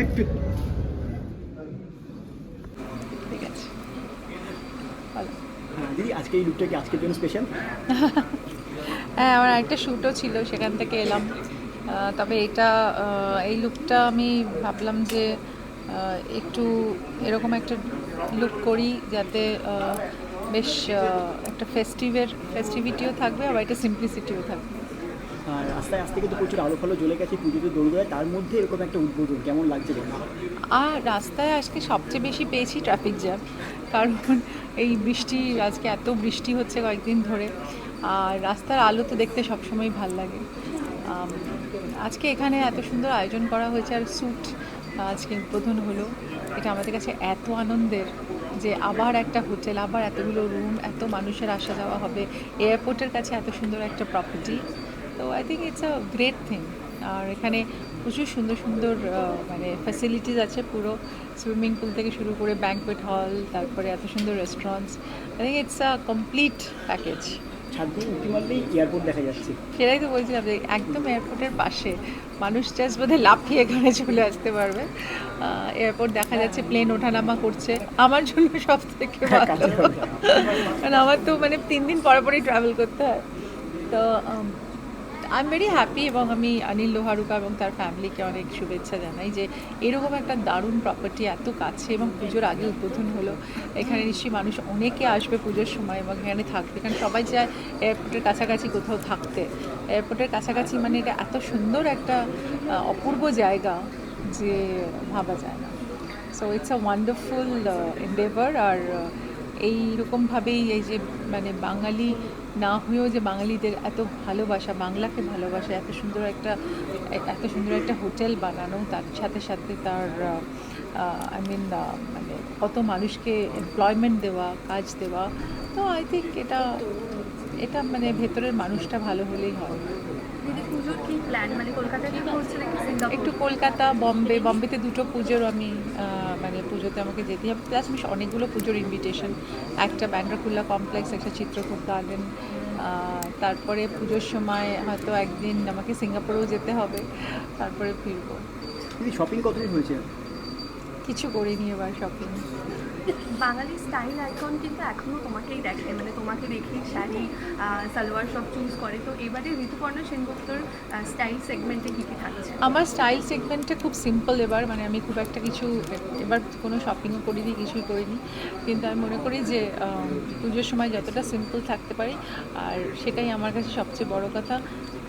একটু ঠিক আছে আজকে এই লুকটা কি আজকের জন্য স্পেশাল হ্যাঁ আমার একটা শ্যুটও ছিল, সেখান থেকে এলাম। তবে এটা এই লুকটা আমি ভাবলাম যে একটু এরকম একটা লুক করি যাতে বেশ একটা ফেস্টিভের ফেস্টিভিটিও থাকবে, আবার একটা সিম্পলিসিটিও থাকবে। রাস্তায় আসতে কিন্তু প্রচুর আলো ফালো জ্বলে গেছে, পুজোতে দৌড় তার মধ্যে এরকম একটা উদ্বোধন, কেমন লাগছে আর রাস্তায় আজকে সবচেয়ে বেশি পেয়েছি ট্রাফিক জ্যাম কারণ এই বৃষ্টি, আজকে এত বৃষ্টি হচ্ছে কয়েকদিন ধরে, আর রাস্তার আলো তো দেখতে সবসময় ভালো লাগে। আজকে এখানে এত সুন্দর আয়োজন করা হয়েছে, আর স্যুট আজকে উদ্বোধন হলো। এটা আমাদের কাছে এত আনন্দের যে আবার একটা হোটেল, আবার এতগুলো রুম এত মানুষের আসা যাওয়া হবে এয়ারপোর্টের কাছে এত সুন্দর একটা প্রপার্টি তো I think it's a great thing আর এখানে প্রচুর সুন্দর সুন্দর মানে ফ্যাসিলিটিস আছে পুরো। সুইমিং পুল থেকে শুরু করে ব্যাঙ্কোয়েট হল তারপরে এত সুন্দর restaurants I think it's a complete package airport দেখা যাচ্ছে। সেটাই তো বলছিলাম যে একদম এয়ারপোর্টের পাশে। মানুষ জাস্ট বোধহয় লাফিয়ে এখানে চলে আসতে পারবে। এয়ারপোর্ট দেখা যাচ্ছে প্লেন ওঠানামা করছে। আমার জন্য সব থেকে হ্যাঁ, ভালো। কারণ আমার তো মানে তিন দিন পরে পরেই ট্রাভেল করতে হয়। তো আই এম ভেরি হ্যাপি এবং আমি অনিল লোহারুকা এবং তার ফ্যামিলিকে অনেক শুভেচ্ছা জানাই যে এরকম একটা দারুণ প্রপার্টি এত কাছে এবং পুজোর আগে উদ্বোধন হলো। এখানে নিশ্চয়ই মানুষ অনেকে আসবে পুজোর সময় এবং এখানে থাকবে। কারণ সবাই চায় এয়ারপোর্টের কাছাকাছি কোথাও থাকতে। এয়ারপোর্টের কাছাকাছি মানে এটা এত সুন্দর একটা অপূর্ব জায়গা যে ভাবা যায় না। So it's a wonderful endeavour আর এইরকমভাবেই এই যে মানে বাঙালি না হয়েও যে বাঙালিদের এত ভালোবাসা, বাংলাকে ভালোবাসা, এত সুন্দর একটা, এত সুন্দর একটা হোটেল বানানো, তার সাথে সাথে তার আই মিন মানে কত মানুষকে এমপ্লয়মেন্ট দেওয়া, কাজ দেওয়া, তো আই থিঙ্ক এটা এটা মানে ভেতরের মানুষটা ভালো হলেই হয়। দিদি পুজোর কি প্ল্যান মানে কলকাতায় কি করছে নাকি সিঙ্গাপুর? একটু কলকাতা বম্বে বম্বেতে দুটো পুজোর আমি মানে পুজোতে আমাকে যেতে হবে। প্লাস আমি অনেকগুলো পুজোর ইনভিটেশন একটা ব্যান্ড্রাকুল্লা কমপ্লেক্স একটা চিত্রকূট গার্ডেন তারপরে পুজোর সময় হয়তো একদিন আমাকে সিঙ্গাপুরেও যেতে হবে তারপরে ফিরবো। শপিং কতদিন হয়েছে? কিছু করিনি এবার শপিং বাঙালি স্টাইল আইকন কিন্তু এখনও তোমাকেই দেখে মানে তোমাকে দেখেই শাড়ি সালোয়ার সব চুজ করে। তো এবারে ঋতুপর্ণা সেনগুপ্তর স্টাইল সেগমেন্টে কি কি থাকছে? আমার স্টাইল সেগমেন্টটা খুব সিম্পল এবার মানে আমি খুব একটা কিছু এবার কোনো শপিংও করিনি কিছুই করিনি। কিন্তু আমি মনে করি যে পুজোর সময় যতটা সিম্পল থাকতে পারি আর সেটাই আমার কাছে সবচেয়ে বড় কথা।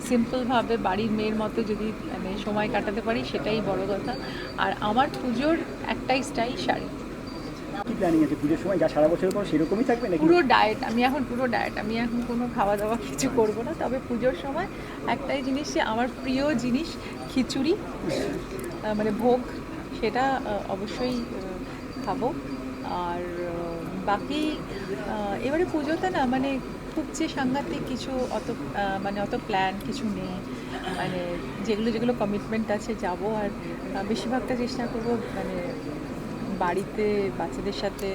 সিম্পলভাবে বাড়ির মেয়ের মতো যদি মানে সময় কাটাতে পারি সেটাই বড় কথা। আর আমার পুজোর একটাই স্টাইল শাড়ি। কি প্ল্যানিং আছে? পুজোর সময় যা সারা বছরের পর সেরকমই থাকবে নাকি? পুরো ডায়েট আমি এখন পুরো ডায়েট আমি এখন কোনো খাওয়া দাওয়া কিছু করব না। তবে পুজোর সময় একটাই জিনিস যে আমার প্রিয় জিনিস খিচুড়ি মানে ভোগ সেটা অবশ্যই খাব। আর বাকি এবারে পুজোতে না মানে খুব যে সাংঘাতিক কিছু অত মানে অত প্ল্যান কিছু নেই মানে যেগুলো যেগুলো কমিটমেন্ট আছে যাব আর বেশিরভাগটা চেষ্টা করব মানে বাড়িতে বাচ্চাদের সাথে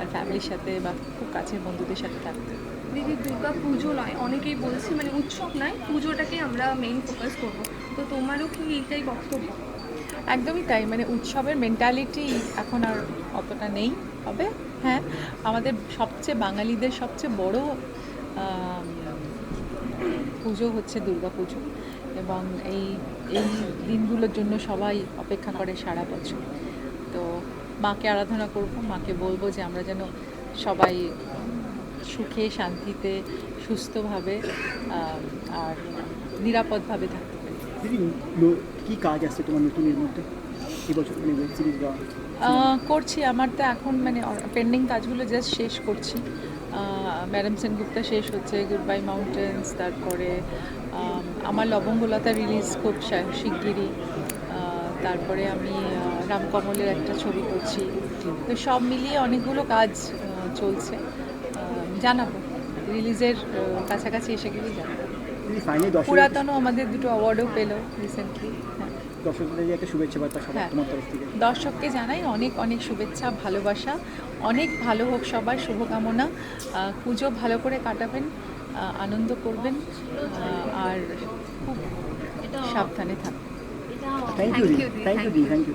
আর ফ্যামিলির সাথে বা খুব কাছের বন্ধুদের সাথে থাকতে। দিদি দুর্গা পুজো নয় অনেকেই বলছে মানে উৎসব নয় পুজোটাকে আমরা মেইন ফোকাস করব। তো তোমারও কি এইটাই বক্তব্য? একদমই তাই মানে উৎসবের মেন্টালিটি এখন আর অতটা নেই হবে? হ্যাঁ? আমাদের সবচেয়ে বাঙালিদের সবচেয়ে বড় পুজো হচ্ছে দুর্গা পুজো এবং এই এই দিনগুলোর জন্য সবাই অপেক্ষা করে সারা বছর। তো মাকে আরাধনা করব মাকে বলব যে আমরা যেন সবাই সুখে শান্তিতে সুস্থভাবে আর নিরাপদভাবে থাকতে পারি। কি কাজ আছে তোমার নতুন এর মধ্যে মানে করছি। আমার তো এখন মানে পেন্ডিং কাজগুলো জাস্ট শেষ করছি। ম্যাডাম সেনগুপ্তা শেষ হচ্ছে গুড বাই মাউন্টেন্স তারপরে আমার লবঙ্গলতা রিলিজ খুব শিগগিরই। তারপরে আমি রামকমলের একটা ছবি করছি। তো সব মিলিয়ে অনেকগুলো কাজ চলছে। জানাব। রিলিজের কাছাকাছি এসে গেলে জানাব। পুরাতনও আমাদের দুটো অ্যাওয়ার্ডও পেল রিসেন্টলি দর্শকদের একটা শুভেচ্ছা বার্তা হ্যাঁ। তোমার তরফ থেকে। দর্শককে জানাই অনেক অনেক শুভেচ্ছা ভালোবাসা অনেক ভালো হোক সবার শুভকামনা। পুজো ভালো করে কাটাবেন আনন্দ করবেন আর খুব সাবধানে থাকবেন। Thank you thank you thank you